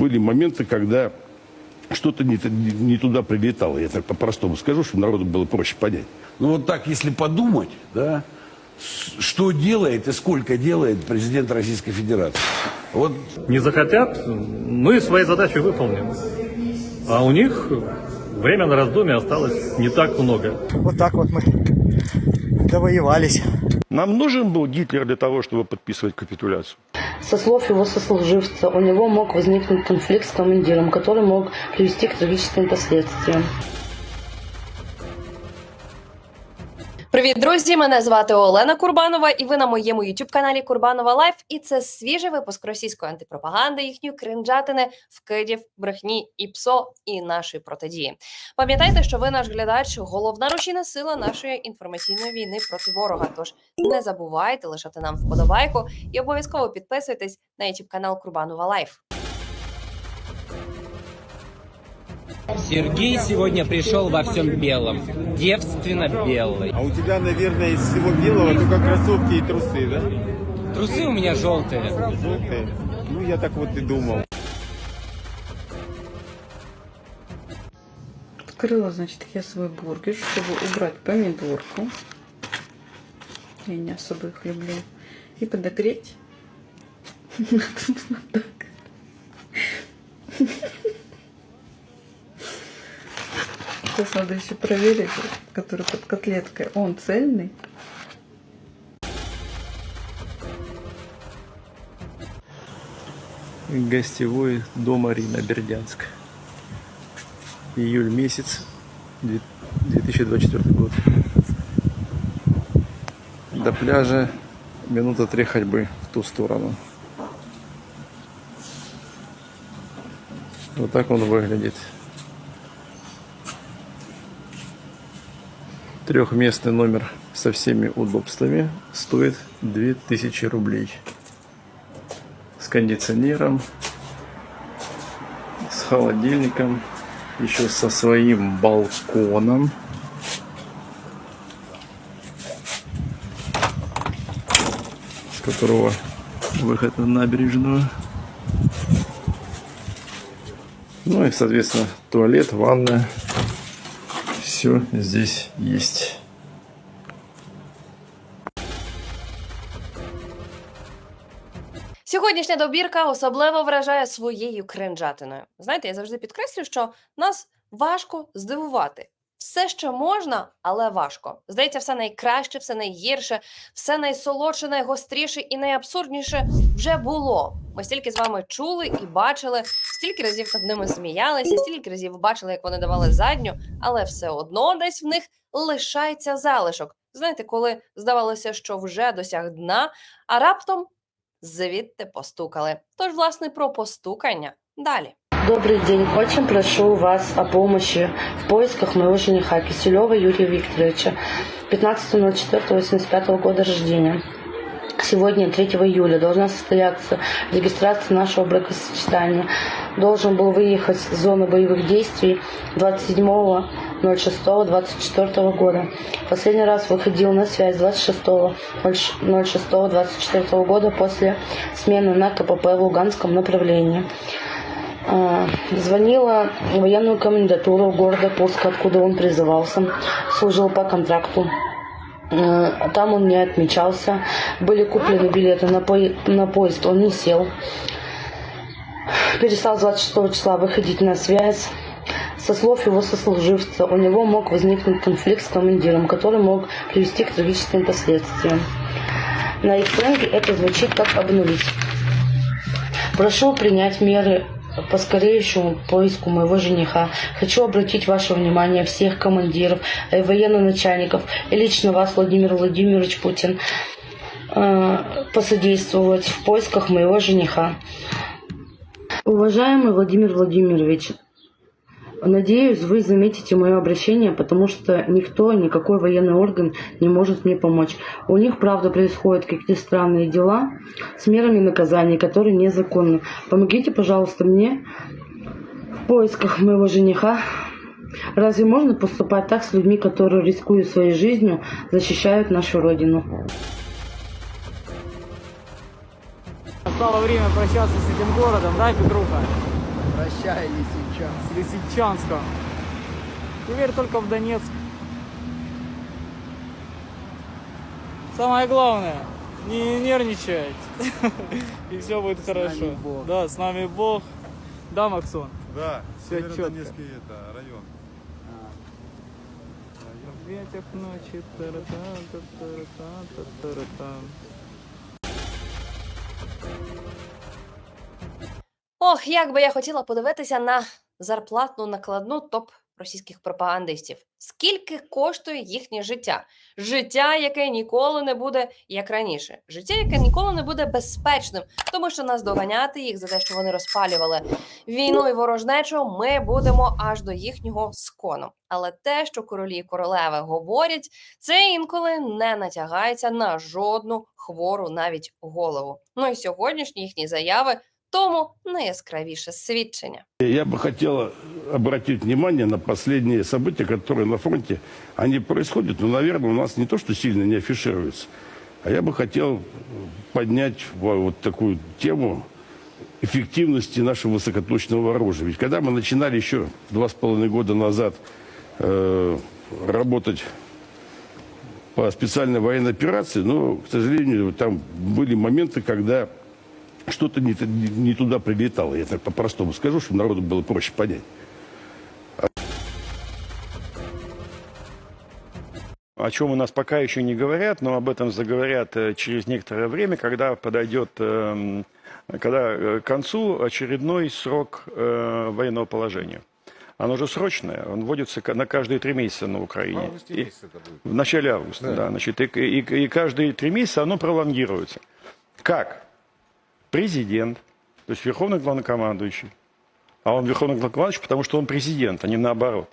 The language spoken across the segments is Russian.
Были моменты, когда что-то не, не туда прилетало. Я так по-простому скажу, чтобы народу было проще понять. Ну вот так, если подумать, да, что делает и сколько делает президент Российской Федерации. Вот не захотят, мы свои задачи выполним. А у них время на раздумье осталось не так много. Вот так вот мы довоевались. Нам нужен был Гитлер для того, чтобы подписывать капитуляцию. Со слов его сослуживца, у него мог возникнуть конфликт с командиром, который мог привести к трагическим последствиям. Привіт, друзі! Мене звати Олена Курбанова, і ви на моєму youtube каналі Курбанова Лайф. І це свіжий випуск російської антипропаганди, їхньої кринжатини, вкидів, брехні і псо і нашої протидії. Пам'ятайте, що ви наш глядач, головна рушійна сила нашої інформаційної війни проти ворога. Тож не забувайте лишати нам вподобайку і обов'язково підписуйтесь на youtube канал Курбанова Лайф. Сергей сегодня пришел во всем белом, девственно белый. А у тебя, наверное, из всего белого только кроссовки и трусы, да? Трусы у меня желтые. Желтые. Ну, я так вот и думал. Открыла, значит, я свой бургер, чтобы убрать помидорку. Я не особо их люблю. И подогреть. Вот так. Сейчас надо еще проверить, который под котлеткой. Он цельный. Гостевой дом Арина Бердянск. Июль месяц, две- 2024 год. До пляжа минута три ходьбы в ту сторону. Вот так он выглядит. Трехместный номер со всеми удобствами стоит 2000 рублей с кондиционером, с холодильником, еще со своим балконом. С которого выход на набережную. Ну и, соответственно, туалет, ванная. Все здесь есть. Сьогоднішня добірка особливо вражає своєю кринжатиною. Знаєте, я завжди підкреслюю, що нас важко здивувати. Все, що можна, але важко. Здається, все найкраще, все найгірше, все найсолодше, найгостріше і найабсурдніше вже було. Ми стільки з вами чули і бачили, стільки разів над ними сміялися, стільки разів бачили, як вони давали задню, але все одно десь в них лишається залишок. Знаєте, коли здавалося, що вже досяг дна, а раптом звідти постукали. Тож, власне, про постукання далі. Добрый день. Очень прошу вас о помощи в поисках моего жениха Киселева Юрия Викторовича, 15.04.85 года рождения. Сегодня, 3 июля, должна состояться регистрация нашего бракосочетания. Должен был выехать с зоны боевых действий 27.06.24 года. Последний раз выходил на связь 26.06.24 года после смены на КПП в Луганском направлении. А, Звонила в военную комендатуру города Курска, откуда он призывался, служил по контракту. Там он не отмечался. Были куплены билеты на, пое- на поезд, он не сел. Перестал 26 числа выходить на связь. Со слов его сослуживца, у него мог возникнуть конфликт с командиром, который мог привести к трагическим последствиям. На их сленге это звучит как обнулить. Прошу принять меры по скорейшему поиску моего жениха. Хочу обратить ваше внимание всех командиров, э, военно-начальников и лично вас, Владимир Владимирович Путин, э, посодействовать в поисках моего жениха. Уважаемый Владимир Владимирович, Надеюсь, вы заметите мое обращение, потому что никто, никакой военный орган не может мне помочь. У них, правда, происходят какие-то странные дела с мерами наказания, которые незаконны. Помогите, пожалуйста, мне в поисках моего жениха. Разве можно поступать так с людьми, которые, рискуя своей жизнью, защищают нашу Родину? Настало время прощаться с этим городом, да, Петруха? Прощай, Лисичанск. С Лисичанском. Теперь только в Донецк. Самое главное, не нервничать. И все будет хорошо. Да, с нами Бог. Да, Максон? Да, чётко. Северодонецкий это, район. В ветях ночи. Тара-та, та-тара-та. Ох, як би я хотіла подивитися на зарплатну накладну топ російських пропагандистів. Скільки коштує їхнє життя? Життя, яке ніколи не буде як раніше, життя, яке ніколи не буде безпечним, тому що нас доганяти їх за те, що вони розпалювали війну і ворожнечу, ми будемо аж до їхнього скону. Але те, що королі і королеви говорять, це інколи не натягається на жодну хвору навіть голову. Ну і сьогоднішні їхні заяви тому найяскравіше свідчення. Я бы хотел обратить внимание на последние события, которые на фронте, они происходят, но, наверное, у нас не то, что сильно не афишируется, а я бы хотел поднять во- вот такую тему эффективности нашего высокоточного оружия. Ведь когда мы начинали еще два с половиной года назад э, работать по специальной военной операции, но, к сожалению, там были моменты, когда что-то не, не туда прилетало. Я так по-простому скажу, чтобы народу было проще понять. о чем у нас пока еще не говорят, но об этом заговорят э, через некоторое время, когда подойдет, эм, когда э, к концу очередной срок э, военного положения. Оно же срочное, он вводится на каждые три месяца на Украине. И- в начале августа, да. значит, и, и- и каждые три месяца оно пролонгируется. Как? Президент, то есть верховный главнокомандующий, а он верховный главнокомандующий, потому что он президент, а не наоборот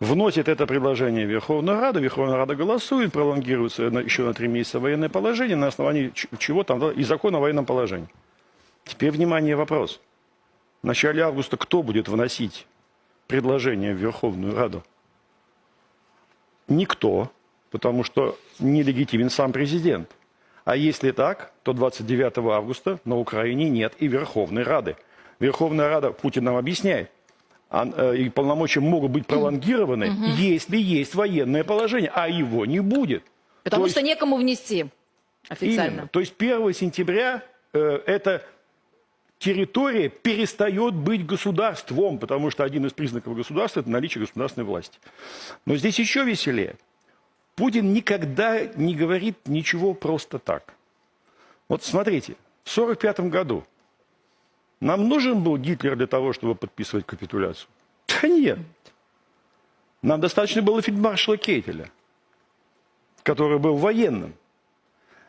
вносит это предложение в Верховную Раду, Верховная Рада голосует, пролонгируется еще на три месяца военное положение, на основании чего там, и закон о военном положении. Теперь, внимание, вопрос. В начале августа кто будет вносить предложение в Верховную Раду? Никто, потому что нелегитимен сам президент. А если так, то 29 августа на Украине нет и Верховной Рады. Верховная Рада, Путин нам объясняет, э, и полномочия могут быть пролонгированы, если есть военное положение, а его не будет. Потому То что есть- некому внести официально. Именно. То есть 1 сентября э, эта территория перестает быть государством, потому что один из признаков государства – это наличие государственной власти. Но здесь еще веселее. Путин никогда не говорит ничего просто так. Вот смотрите, в 1945 году нам нужен был Гитлер для того, чтобы подписывать капитуляцию? Да нет. Нам достаточно было фельдмаршала Кейтеля, который был военным.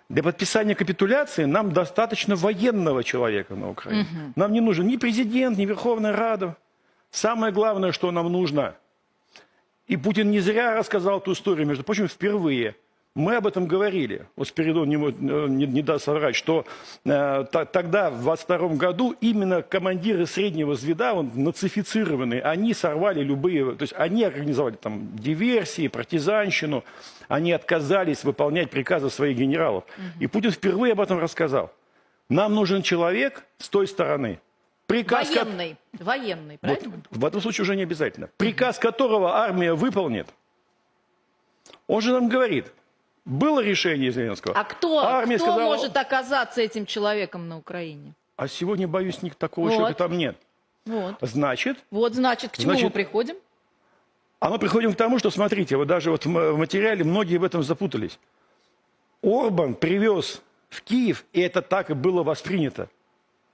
Для подписания капитуляции нам достаточно военного человека на Украине. Нам не нужен ни президент, ни Верховная Рада. Самое главное, что нам нужно, и Путин не зря рассказал эту историю, между прочим, впервые. Мы об этом говорили. Вот Спиридон не, э, не- не даст соврать, что э, та- тогда, в 22 году, именно командиры среднего звена, он, нацифицированные, они сорвали любые... То есть они организовали там диверсии, партизанщину. Они отказались выполнять приказы своих генералов. И Путин впервые об этом рассказал. Нам нужен человек с той стороны. Приказ, ко- Военный. Военный, вот в этом случае уже не обязательно. Приказ которого армия выполнит. Он же нам говорит, было решение Зеленского. А кто, Армия кто сказала- может оказаться этим человеком на Украине? А сегодня, боюсь, ник- такого Вот. человека там нет. Вот. Значит, Вот, значит, к чему мы Значит, приходим? а мы приходим к тому, что, смотрите, вот даже вот в материале многие в этом запутались. Орбан привез в Киев, и это так и было воспринято.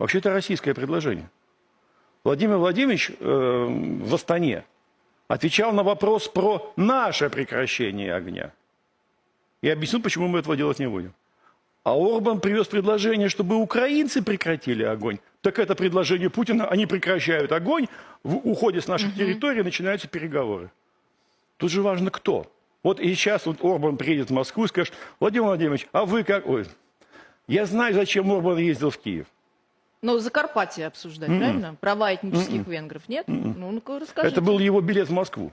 Вообще это российское предложение. Владимир Владимирович э, в Астане отвечал на вопрос про наше прекращение огня. И объяснил, почему мы этого делать не будем. А Орбан привез предложение, чтобы украинцы прекратили огонь. Так это предложение Путина, они прекращают огонь, в уходе с наших территорий начинаются переговоры. Тут же важно кто. Вот и сейчас вот Орбан приедет в Москву и скажет, Владимир Владимирович, а вы как... Ой, я знаю, зачем Орбан ездил в Киев. Ну, Закарпатье обсуждать, правильно? Права этнических венгров, нет? Ну, ну-ка, расскажите. Это был его билет в Москву.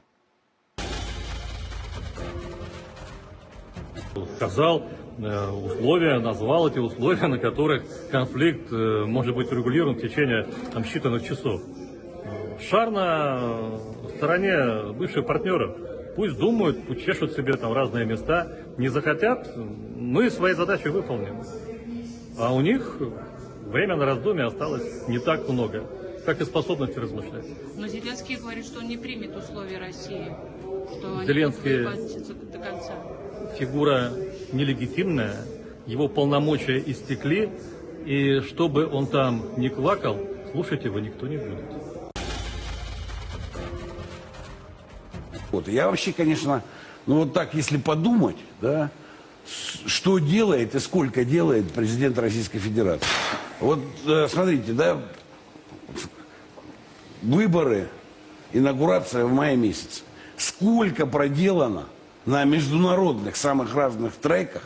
Сказал э, условия, назвал эти условия, на которых конфликт э, может быть урегулирован в течение там, считанных часов. Шар на э, стороне бывших партнеров. Пусть думают, пусть чешут себе там разные места. Не захотят, мы свои задачи выполним. А у них время на раздумье осталось не так много, как и способности размышлять. Но Зеленский говорит, что он не примет условия России. Что Зеленский- они до конца. Фигура нелегитимная, его полномочия истекли, и чтобы он там не квакал, слушать его никто не будет. Вот. Я вообще, конечно, ну вот так, если подумать, да, что делает и сколько делает президент Российской Федерации. Вот э, смотрите, да, выборы, инаугурация в мае месяце. Сколько проделано на международных самых разных треках,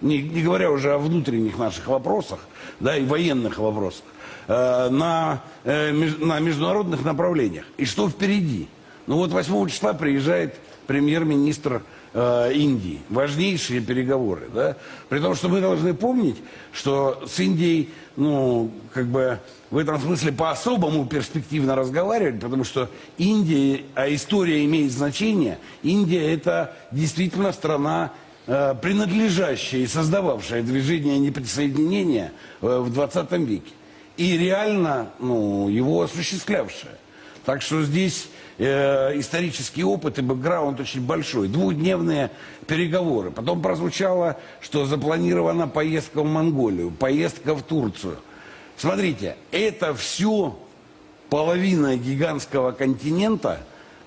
не, не говоря уже о внутренних наших вопросах, да, и военных вопросах, э, на, э, на международных направлениях. И что впереди? Ну вот 8 числа приезжает премьер-министр э, Индии. Важнейшие переговоры, да? При том, что мы должны помнить, что с Индией, ну, как бы в этом смысле по-особому перспективно разговаривать, потому что Индия, а история имеет значение, Индия это действительно страна, э, принадлежащая и создававшая движение неприсоединения э, в 20 веке. И реально ну, его осуществлявшая. Так что здесь э, исторический опыт и бэкграунд очень большой. Двухдневные переговоры. Потом прозвучало, что запланирована поездка в Монголию, поездка в Турцию. Смотрите, это все половина гигантского континента,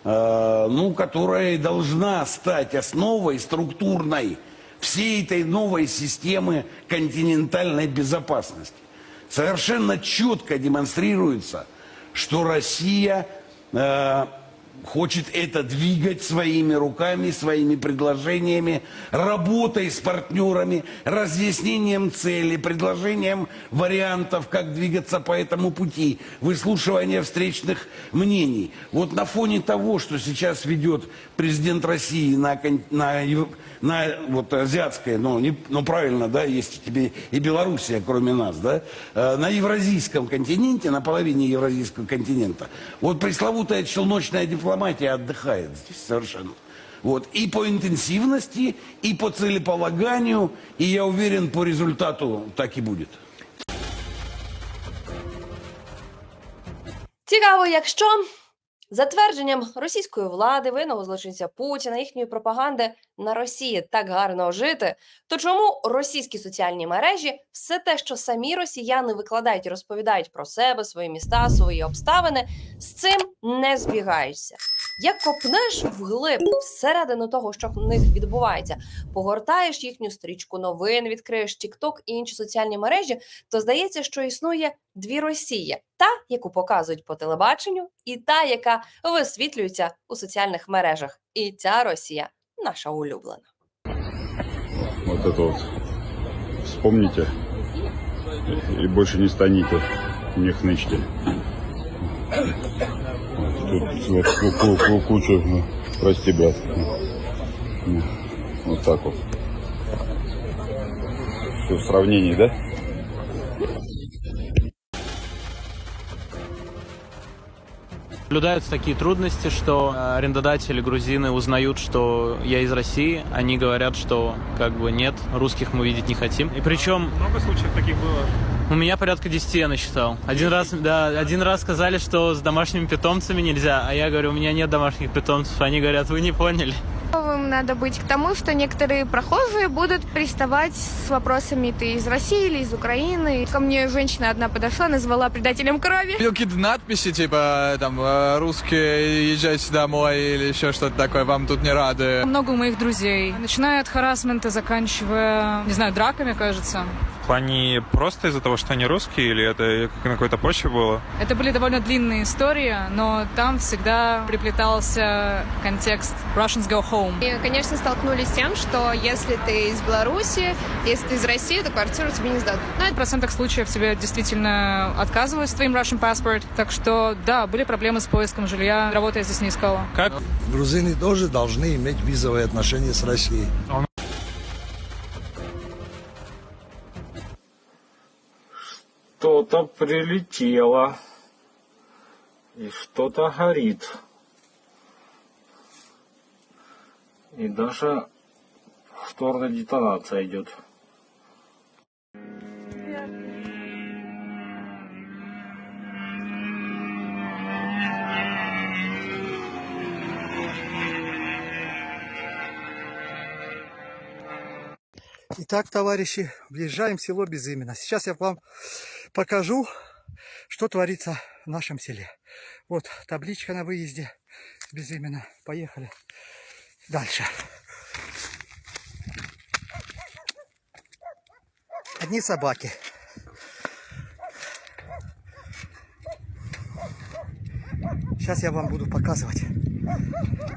э, ну, которая должна стать основой структурной всей этой новой системы континентальной безопасности. Совершенно четко демонстрируется, что Россия э, хочет это двигать своими руками, своими предложениями, работой с партнерами, разъяснением цели, предложением вариантов, как двигаться по этому пути, выслушивание встречных мнений. Вот на фоне того, что сейчас ведет президент России на, на, на вот, азиатское, ну, не, ну правильно, да, есть тебе и Белоруссия, кроме нас, да, э, на евразийском континенте, на половине евразийского континента, вот пресловутая челночная дипломатия отдыхает здесь совершенно. Вот, и по интенсивности, и по целеполаганию, и я уверен, по результату так и будет. Цікаво, якщо за твердженням російської влади, винного злочинця Путіна, їхньої пропаганди на Росії так гарно жити, то чому російські соціальні мережі все те, що самі росіяни викладають і розповідають про себе, свої міста, свої обставини, з цим не збігаються? Як копнеш вглиб всередину того, що в них відбувається, погортаєш їхню стрічку новин, відкриєш TikTok і інші соціальні мережі, то здається, що існує дві Росії: та, яку показують по телебаченню, і та, яка висвітлюється у соціальних мережах. І ця Росія наша улюблена. Вот это вот. Вспомните. И больше не станете не хнычьте. Тут вот ку- ку- ку- куча, ну, прости, брат. Ну, Вот так вот. Все в сравнении, да? Наблюдаются такие трудности, что э, арендодатели грузины узнают, что я из России. Они говорят, что как бы нет, русских мы видеть не хотим. И причем Много случаев таких было. У меня порядка 10 я насчитал. Один раз, да, один раз сказали, что с домашними питомцами нельзя, а я говорю, у меня нет домашних питомцев. Они говорят, вы не поняли. Готовым надо быть к тому, что некоторые прохожие будут приставать с вопросами «ты из России или из Украины?». Ко мне женщина одна подошла, назвала предателем крови. Видел какие-то надписи, типа, там, э, русские, езжайте домой или еще что-то такое, вам тут не рады. Много у моих друзей. Начиная от харасмента, заканчивая, не знаю, драками, кажется. В плане просто из-за того, что они русские, или это на какой-то почве было? Это были довольно длинные истории, но там всегда приплетался контекст «Russians go home». И, конечно, столкнулись с тем, что если ты из Беларуси, если ты из России, то квартиру тебе не сдадут. Ну, в процентах случаев тебе действительно отказывают с твоим Russian passport. Так что, да, были проблемы с поиском жилья. Работы я здесь не искала. Как? Грузины тоже должны иметь визовые отношения с Россией. Что-то прилетело. и что-то горит. И даже повторная детонация идет. Итак, товарищи, въезжаем в село Безыменно. Сейчас я вам покажу, что творится в нашем селе. Вот табличка на выезде с Безыменно. Поехали дальше. Одни собаки. Сейчас я вам буду показывать,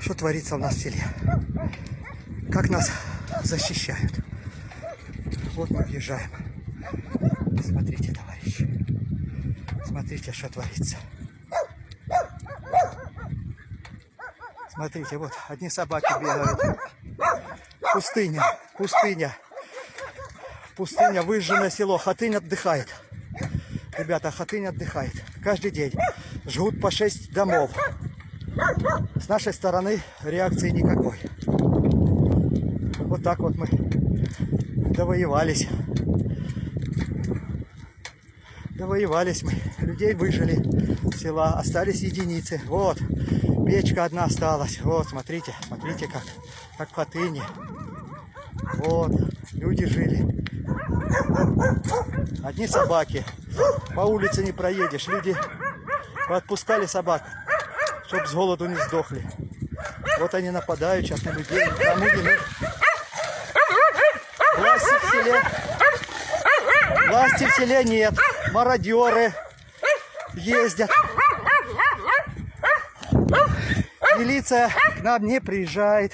что творится у нас в селе. Как нас защищают. Вот мы въезжаем. Смотрите, товарищи. Смотрите, что творится. Смотрите, вот одни собаки бегают. Пустыня, пустыня. Пустыня, выжженное село. Хатынь отдыхает. Ребята, Хатынь отдыхает. Каждый день. Жгут по 6 домов. С нашей стороны реакции никакой. Вот так вот мы довоевались. Довоевались мы. Людей выжили. Села остались единицы. Вот. Печка одна осталась. Вот, смотрите. Смотрите, как, как в Хатыне. Вот. Люди жили. Одни собаки. По улице не проедешь. Люди отпускали собак, чтобы с голоду не сдохли. Вот они нападают сейчас на людей. Кому нужно. Власти в селе. Власти в селе нет. Мародеры ездят. Милиция к нам не приезжает.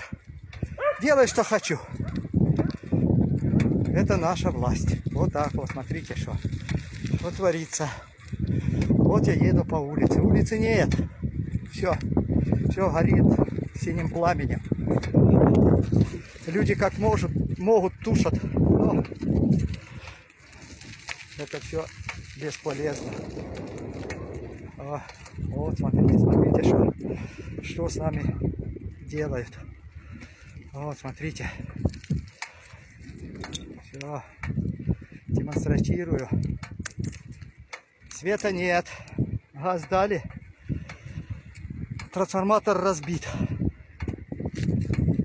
Делай, что хочу. Это наша власть. Вот так вот, смотрите, что, что творится. Вот я еду по улице. Улицы нет. Все. Все горит синим пламенем. Люди как может, могут тушат. Но это все бесполезно. А, вот, смотрите, смотрите, что, что с нами делают. Вот, смотрите. Все. Демонстратирую. Света нет. Газ дали. Трансформатор разбит.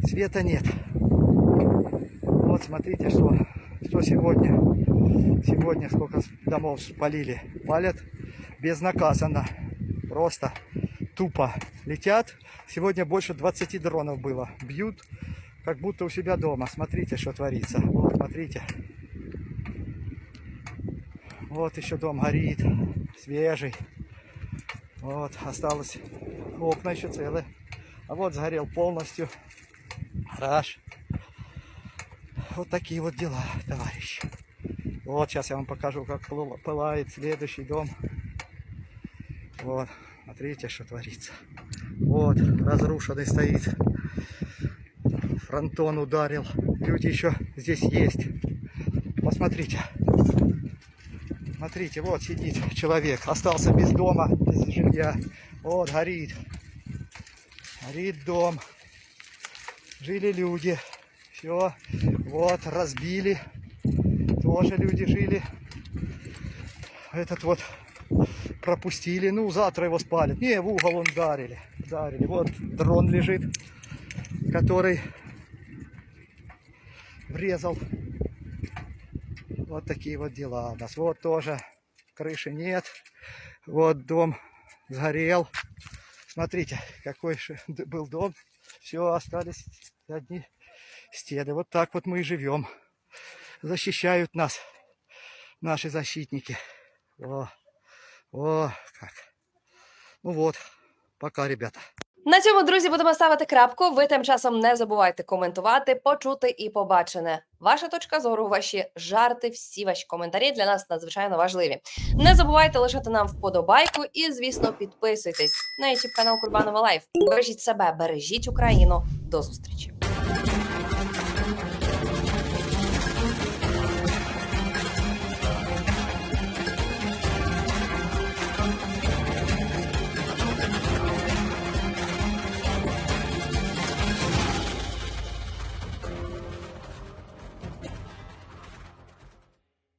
Света нет. Вот смотрите, что, что сегодня. Сегодня сколько домов спалили. Палят безнаказанно. Просто тупо летят. Сегодня больше 20 дронов было. Бьют, как будто у себя дома. Смотрите, что творится. Вот, смотрите. Вот еще дом горит. Свежий. Вот, осталось окна еще целые. А вот сгорел полностью. Гараж. Вот такие вот дела, товарищи. Вот, сейчас я вам покажу, как пыл- пылает следующий дом. Вот, смотрите, что творится. Вот, разрушенный стоит. Фронтон ударил. Люди еще здесь есть. Посмотрите. Смотрите, вот сидит человек. Остался без дома, без жилья. Вот, горит. Горит дом. Жили люди. Все. Вот, разбили. Тоже люди жили. Этот вот пропустили. Ну, завтра его спалят. Не, в угол он ударили. Ударили. Вот дрон лежит, который врезал. Вот такие вот дела у нас. Вот тоже крыши нет. Вот дом сгорел. Смотрите, какой был дом. Все, остались одни стены. Вот так вот мы и живем. Защищают нас наши защитники. О, о, как. Ну вот, пока, ребята. На цьому, друзі, будемо ставити крапку. Ви тим часом не забувайте коментувати, почути і побачене. Ваша точка зору, ваші жарти, всі ваші коментарі для нас надзвичайно важливі. Не забувайте лишати нам вподобайку і, звісно, підписуйтесь на YouTube канал Курбанова Лайф. Бережіть себе, бережіть Україну. До зустрічі.